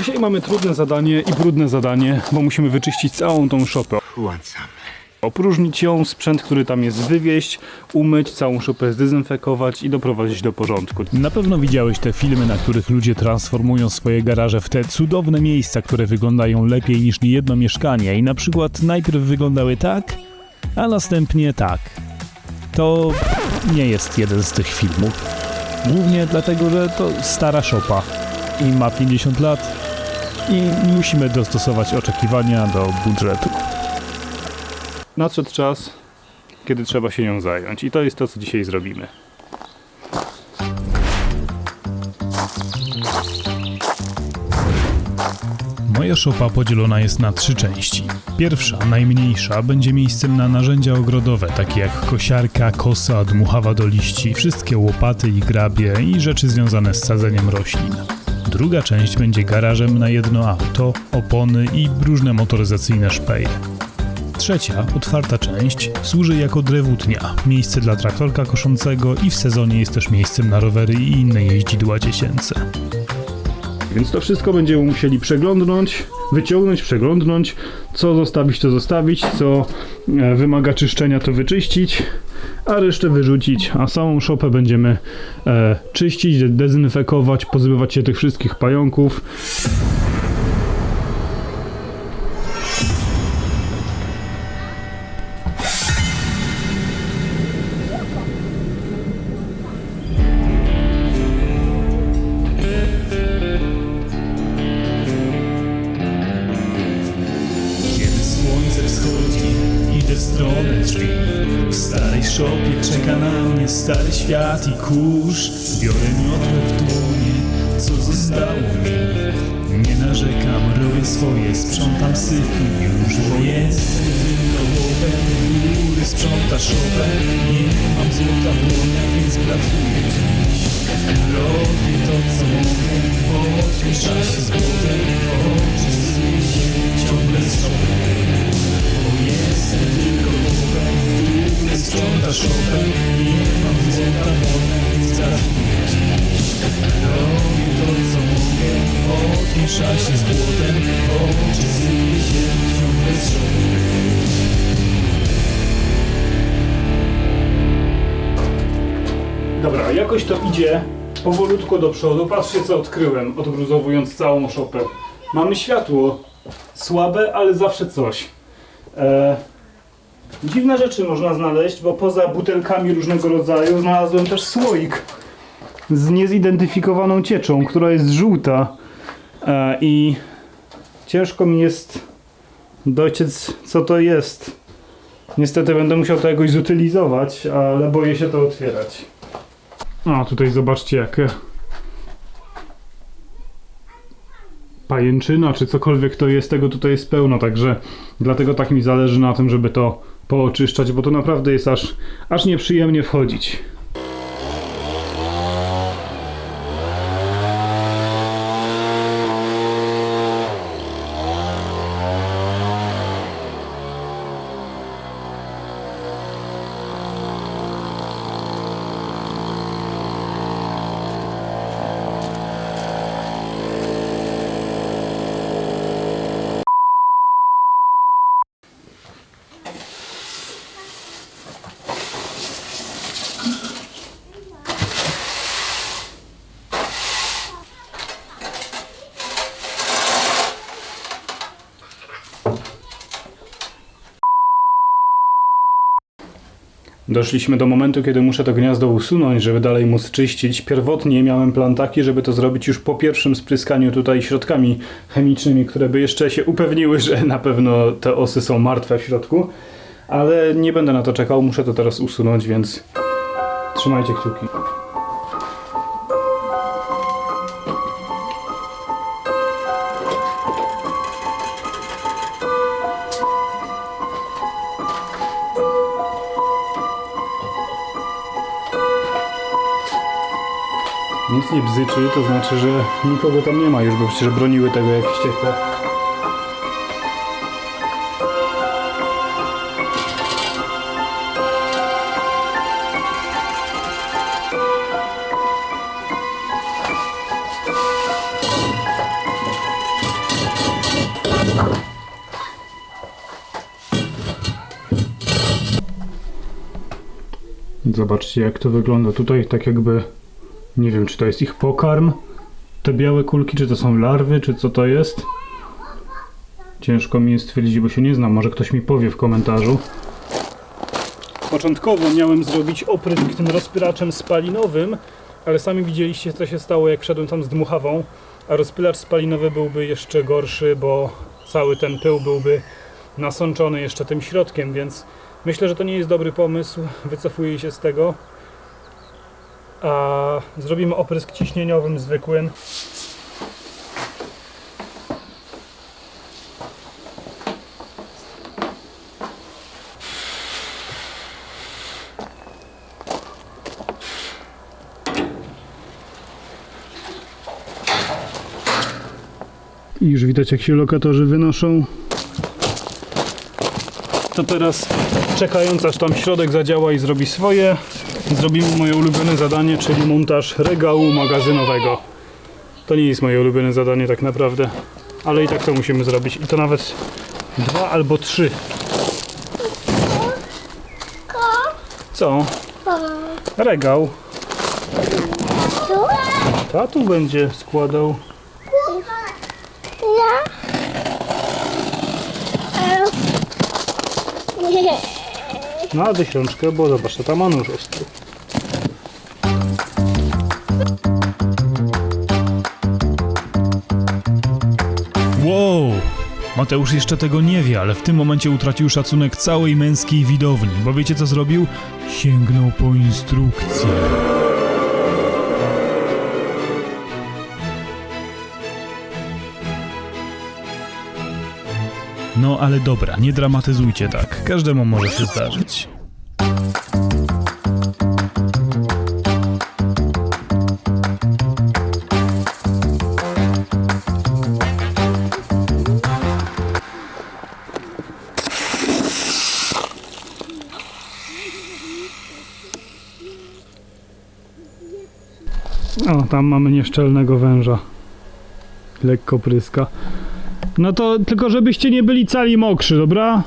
Dzisiaj mamy trudne zadanie i brudne zadanie, bo musimy wyczyścić całą tą szopę. Opróżnić ją, sprzęt, który tam jest wywieźć, umyć, całą szopę zdezynfekować i doprowadzić do porządku. Na pewno widziałeś te filmy, na których ludzie transformują swoje garaże w te cudowne miejsca, które wyglądają lepiej niż niejedno mieszkanie i na przykład najpierw wyglądały tak, a następnie tak. To nie jest jeden z tych filmów. Głównie dlatego, że to stara szopa i ma 50 lat i musimy dostosować oczekiwania do budżetu. Nadszedł czas, kiedy trzeba się nią zająć i to jest to, co dzisiaj zrobimy. Moja szopa podzielona jest na trzy części. Pierwsza, najmniejsza, będzie miejscem na narzędzia ogrodowe, takie jak kosiarka, kosa, dmuchawa do liści, wszystkie łopaty i grabie i rzeczy związane z sadzeniem roślin. Druga część będzie garażem na jedno auto, opony i różne motoryzacyjne szpeje. Trzecia, otwarta część, służy jako drewutnia, miejsce dla traktorka koszącego i w sezonie jest też miejscem na rowery i inne jeździdła dziecięce. Więc to wszystko będziemy musieli przeglądnąć, wyciągnąć, przeglądnąć, co zostawić, to zostawić, co e, wymaga czyszczenia, to wyczyścić, a resztę wyrzucić, a samą szopę będziemy e, czyścić, de- dezynfekować, pozbywać się tych wszystkich pająków. Stronę drzwi. W starej szopie czeka na mnie stary świat i kurz. Biorę miotłę w dłonie, co zostało mi. Nie narzekam, robię swoje, sprzątam syfy już, bo jest gołąbem góry, sprząta szopę. Nie mam złota w dłoniach, więc pracuję dziś. Robię to, co mogę, bo odmiesza się z błotem. Oczy ciągle z szopy. Bo szopę. W pracuję dziś. Robię to, co bo odmiesza się z błotem. Oczy syć, ciągle z. Dobra, jakoś to idzie powolutku do przodu. Patrzcie co odkryłem, odgruzowując całą szopę. Mamy światło, słabe, ale zawsze coś. E, dziwne rzeczy można znaleźć, bo poza butelkami różnego rodzaju znalazłem też słoik z niezidentyfikowaną cieczą, która jest żółta. E, I ciężko mi jest dojrzeć co to jest. Niestety będę musiał to jakoś zutylizować, ale boję się to otwierać. A tutaj zobaczcie jakie pajęczyna, czy cokolwiek to jest, tego tutaj jest pełno, także dlatego tak mi zależy na tym, żeby to pooczyszczać, bo to naprawdę jest aż, aż nieprzyjemnie wchodzić. Doszliśmy do momentu, kiedy muszę to gniazdo usunąć, żeby dalej móc czyścić. Pierwotnie miałem plan taki, żeby to zrobić już po pierwszym spryskaniu tutaj środkami chemicznymi, które by jeszcze się upewniły, że na pewno te osy są martwe w środku. Ale nie będę na to czekał, muszę to teraz usunąć, więc trzymajcie kciuki. Nic nie bzyczy, to znaczy, że nikogo tam nie ma już, bo przecież broniły tego jak wściekłe. Zobaczcie jak to wygląda tutaj, tak jakby nie wiem czy to jest ich pokarm, te białe kulki, czy to są larwy, czy co to jest. Ciężko mi jest stwierdzić, bo się nie znam, może ktoś mi powie w komentarzu. Początkowo miałem zrobić oprysk tym rozpylaczem spalinowym, ale sami widzieliście co się stało jak wszedłem tam z dmuchawą, a rozpylacz spalinowy byłby jeszcze gorszy, bo cały ten pył byłby nasączony jeszcze tym środkiem, więc myślę, że to nie jest dobry pomysł, wycofuję się z tego. A zrobimy oprysk ciśnieniowym zwykłym. I już widać jak się lokatorzy wynoszą. To teraz czekając aż tam środek zadziała i zrobi swoje, zrobimy moje ulubione zadanie, czyli montaż regału magazynowego. To nie jest moje ulubione zadanie tak naprawdę, ale i tak to musimy zrobić. I to nawet dwa albo trzy. Co? Regał. Tatu będzie składał. Na tysiączkę, bo zobacz, to tam ma nóż ostry. Wow! Mateusz jeszcze tego nie wie, ale w tym momencie utracił szacunek całej męskiej widowni, bo wiecie co zrobił? Sięgnął po instrukcję. No ale dobra, nie dramatyzujcie tak. Każdemu może się zdarzyć. O, tam mamy nieszczelnego węża. Lekko pryska. No to tylko żebyście nie byli cali mokrzy, dobra?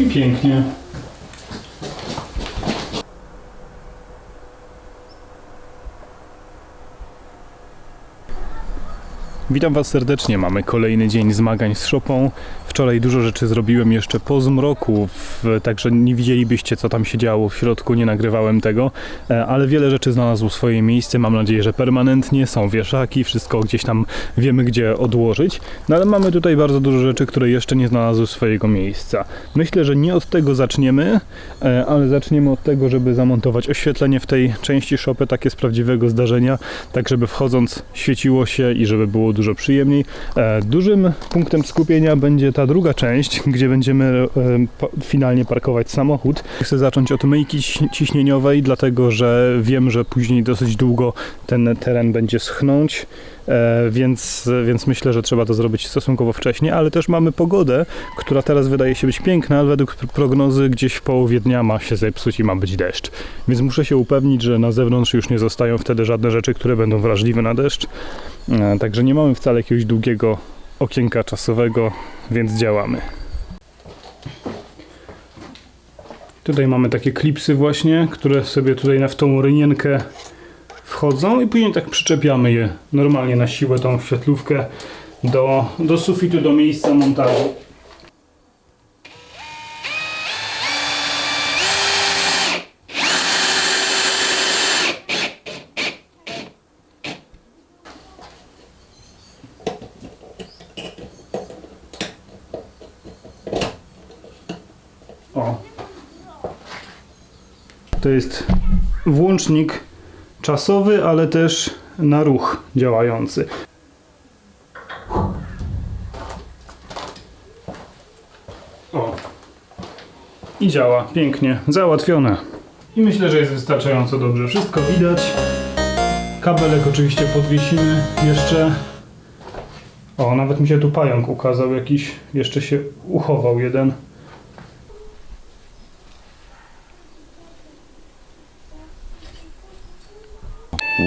I pięknie. Witam Was serdecznie. Mamy kolejny dzień zmagań z szopą. Wczoraj dużo rzeczy zrobiłem jeszcze po zmroku, także nie widzielibyście, co tam się działo w środku, nie nagrywałem tego, e, ale wiele rzeczy znalazło swoje miejsce. Mam nadzieję, że permanentnie są wieszaki, wszystko gdzieś tam wiemy, gdzie odłożyć. No ale mamy tutaj bardzo dużo rzeczy, które jeszcze nie znalazły swojego miejsca. Myślę, że nie od tego zaczniemy, e, ale zaczniemy od tego, żeby zamontować oświetlenie w tej części szopy, takie z prawdziwego zdarzenia, tak żeby wchodząc świeciło się i żeby było dużo przyjemniej. E, Dużym punktem skupienia będzie ta druga część, gdzie będziemy e, finalnie parkować samochód. Chcę zacząć od myjki ciś- ciśnieniowej, dlatego że wiem, że później dosyć długo ten teren będzie schnąć, więc, więc myślę, że trzeba to zrobić stosunkowo wcześnie, ale też mamy pogodę, która teraz wydaje się być piękna, ale według pr- prognozy gdzieś w połowie dnia ma się zepsuć i ma być deszcz. Więc muszę się upewnić, że na zewnątrz już nie zostają wtedy żadne rzeczy, które będą wrażliwe na deszcz. E, Także nie mamy wcale jakiegoś długiego okienka czasowego, więc działamy. Tutaj mamy takie klipsy właśnie, które sobie tutaj na w tą rynienkę wchodzą i później tak przyczepiamy je normalnie na siłę tą świetlówkę do, do sufitu, do miejsca montażu. To jest włącznik czasowy, ale też na ruch działający. O. I działa pięknie, załatwione. I myślę, że jest wystarczająco dobrze. Wszystko widać. Kabelek oczywiście podwiesimy jeszcze. O, nawet mi się tu pająk ukazał jakiś. Jeszcze się uchował jeden.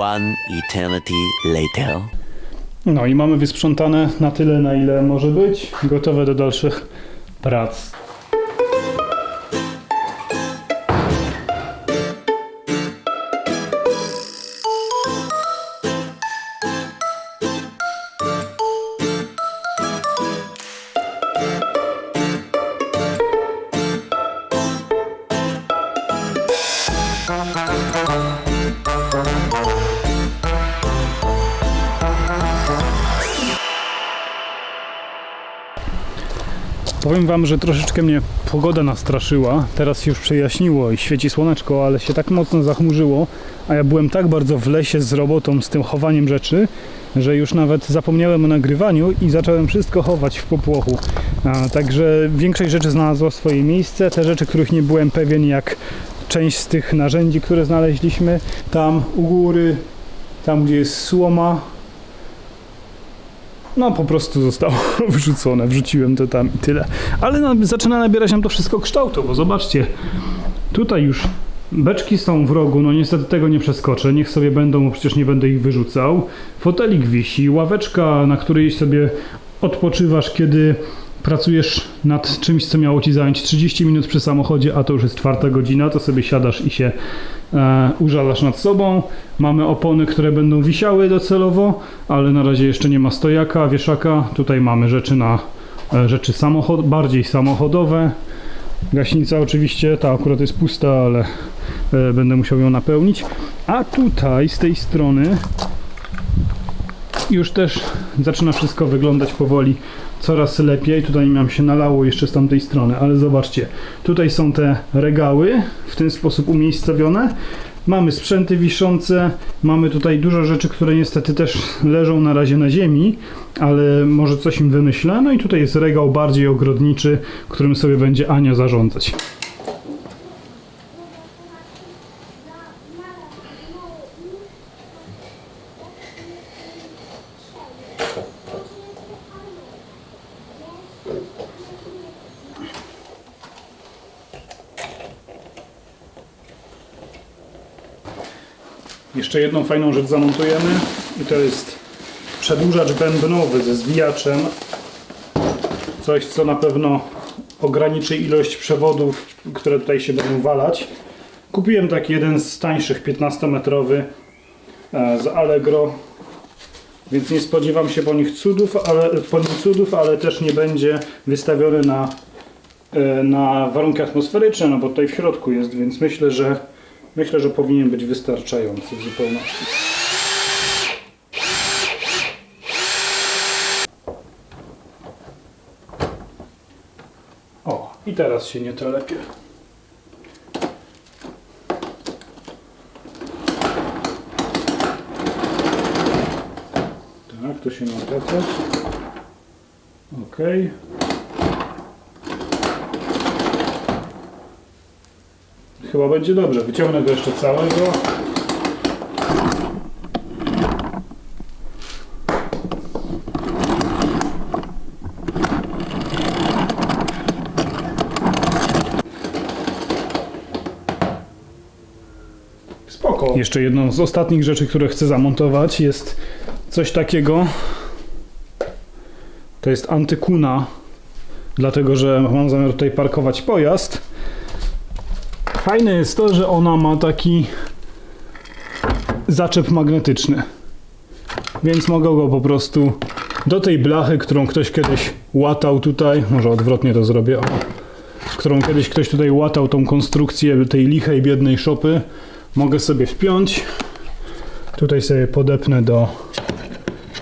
One eternity later. No i mamy wysprzątane na tyle, na ile może być. Gotowe do dalszych prac. Powiem wam, że troszeczkę mnie pogoda nastraszyła. Teraz już przejaśniło i świeci słoneczko, ale się tak mocno zachmurzyło, a ja byłem tak bardzo w lesie z robotą, z tym chowaniem rzeczy, że już nawet zapomniałem o nagrywaniu i zacząłem wszystko chować w popłochu. A, także większość rzeczy znalazła swoje miejsce. Te rzeczy, których nie byłem pewien, jak część z tych narzędzi, które znaleźliśmy, tam u góry, tam gdzie jest słoma, no po prostu zostało wrzucone, wrzuciłem to tam i tyle. Ale no, zaczyna nabierać nam to wszystko kształtu, bo zobaczcie, tutaj już beczki są w rogu, no niestety tego nie przeskoczę, niech sobie będą, bo przecież nie będę ich wyrzucał. Fotelik wisi, ławeczka, na której sobie odpoczywasz, kiedy pracujesz nad czymś, co miało ci zająć 30 minut przy samochodzie, a to już jest czwarta godzina, to sobie siadasz i się e, użalasz nad sobą. Mamy opony, które będą wisiały docelowo, ale na razie jeszcze nie ma stojaka, wieszaka. Tutaj mamy rzeczy na e, rzeczy samochod, bardziej samochodowe. Gaśnica oczywiście, ta akurat jest pusta, ale e, będę musiał ją napełnić. A tutaj z tej strony już też zaczyna wszystko wyglądać powoli coraz lepiej. Tutaj nam się nalało jeszcze z tamtej strony, ale zobaczcie, tutaj są te regały w ten sposób umiejscowione. Mamy sprzęty wiszące, mamy tutaj dużo rzeczy, które niestety też leżą na razie na ziemi, ale może coś im wymyślę. No i tutaj jest regał bardziej ogrodniczy, którym sobie będzie Ania zarządzać. Jeszcze jedną fajną rzecz zamontujemy i to jest przedłużacz bębnowy ze zwijaczem. Coś, co na pewno ograniczy ilość przewodów, które tutaj się będą walać. Kupiłem taki jeden z tańszych, 15-metrowy e, z Allegro, więc nie spodziewam się po nich cudów, ale, po nim cudów, ale też nie będzie wystawiony na, e, na warunki atmosferyczne, no bo tutaj w środku jest, więc myślę, że myślę, że powinien być wystarczający w zupełności. O, i teraz się nie telepie. Tak, to się ma obracać. Ok. Chyba będzie dobrze. Wyciągnę go jeszcze całego. Spoko. Jeszcze jedną z ostatnich rzeczy, które chcę zamontować jest coś takiego. To jest antykuna, dlatego że mam zamiar tutaj parkować pojazd. Fajne jest to, że ona ma taki zaczep magnetyczny. Więc mogę go po prostu do tej blachy, którą ktoś kiedyś łatał tutaj, może odwrotnie to zrobię, o, którą kiedyś ktoś tutaj łatał tą konstrukcję tej lichej, biednej szopy, mogę sobie wpiąć. Tutaj sobie podepnę do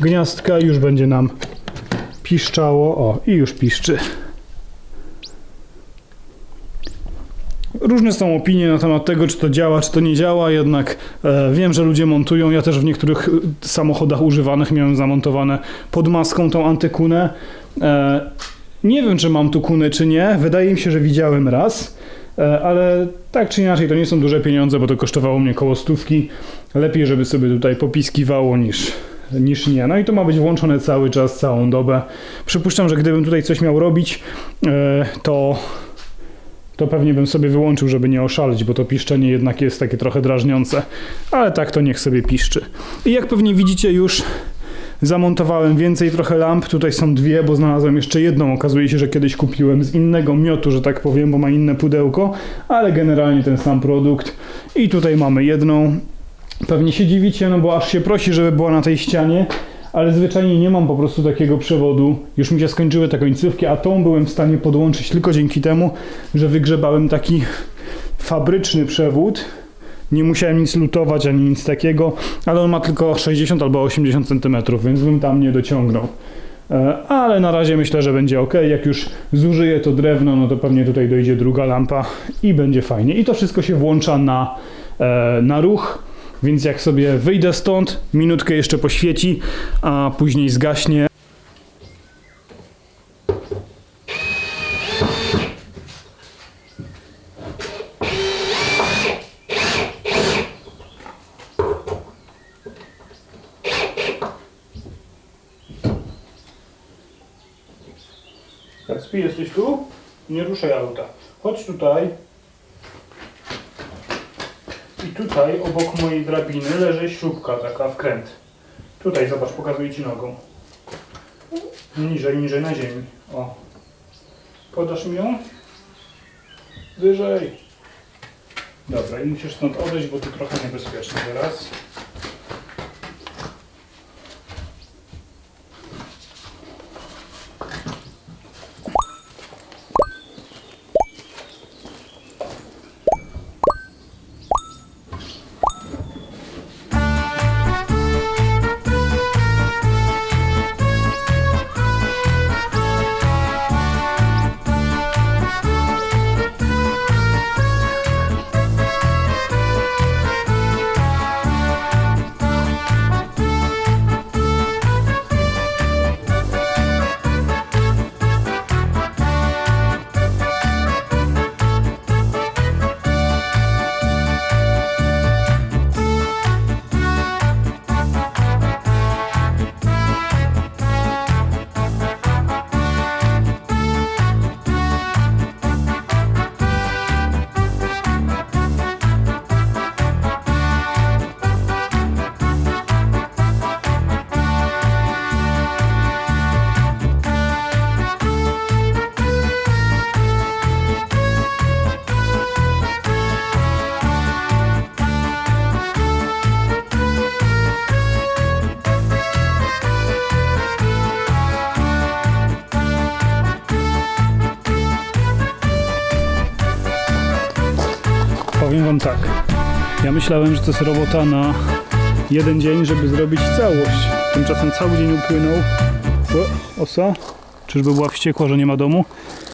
gniazdka już będzie nam piszczało. O, i już piszczy. Różne są opinie na temat tego, czy to działa, czy to nie działa, jednak e, wiem, że ludzie montują. Ja też w niektórych e, samochodach używanych miałem zamontowane pod maską tą antykunę. E, nie wiem, czy mam tu kunę, czy nie. Wydaje mi się, że widziałem raz, e, ale tak czy inaczej to nie są duże pieniądze, bo to kosztowało mnie koło stówki. Lepiej, żeby sobie tutaj popiskiwało niż, niż nie. No i to ma być włączone cały czas, całą dobę. Przypuszczam, że gdybym tutaj coś miał robić, e, to to pewnie bym sobie wyłączył, żeby nie oszaleć, bo to piszczenie jednak jest takie trochę drażniące. Ale tak to niech sobie piszczy. I jak pewnie widzicie już zamontowałem więcej trochę lamp. Tutaj są dwie, bo znalazłem jeszcze jedną. Okazuje się, że kiedyś kupiłem z innego miotu, że tak powiem, bo ma inne pudełko, ale generalnie ten sam produkt. I tutaj mamy jedną. Pewnie się dziwicie, no bo aż się prosi, żeby była na tej ścianie, ale zwyczajnie nie mam po prostu takiego przewodu. Już mi się skończyły te końcówki, a tą byłem w stanie podłączyć tylko dzięki temu, że wygrzebałem taki fabryczny przewód. Nie musiałem nic lutować ani nic takiego, ale on ma tylko 60 albo 80 cm, więc bym tam nie dociągnął. E, Ale na razie myślę, że będzie ok. Jak już zużyję to drewno, no to pewnie tutaj dojdzie druga lampa i będzie fajnie. I to wszystko się włącza na, e, na ruch, więc jak sobie wyjdę stąd, minutkę jeszcze poświeci, a później zgaśnie. Kacpi, jesteś tu? Nie ruszaj auta. Chodź tutaj. I tutaj, obok mojej drabiny, leży śrubka, taka wkręt. Tutaj, zobacz, pokazuję Ci nogą. Niżej, niżej, na ziemi. O. Podasz mi ją? Wyżej. Dobra, i musisz stąd odejść, bo tu trochę niebezpiecznie teraz. Myślałem, że to jest robota na jeden dzień, żeby zrobić całość. Tymczasem cały dzień upłynął. O, osa. Czyżby była wściekła, że nie ma domu?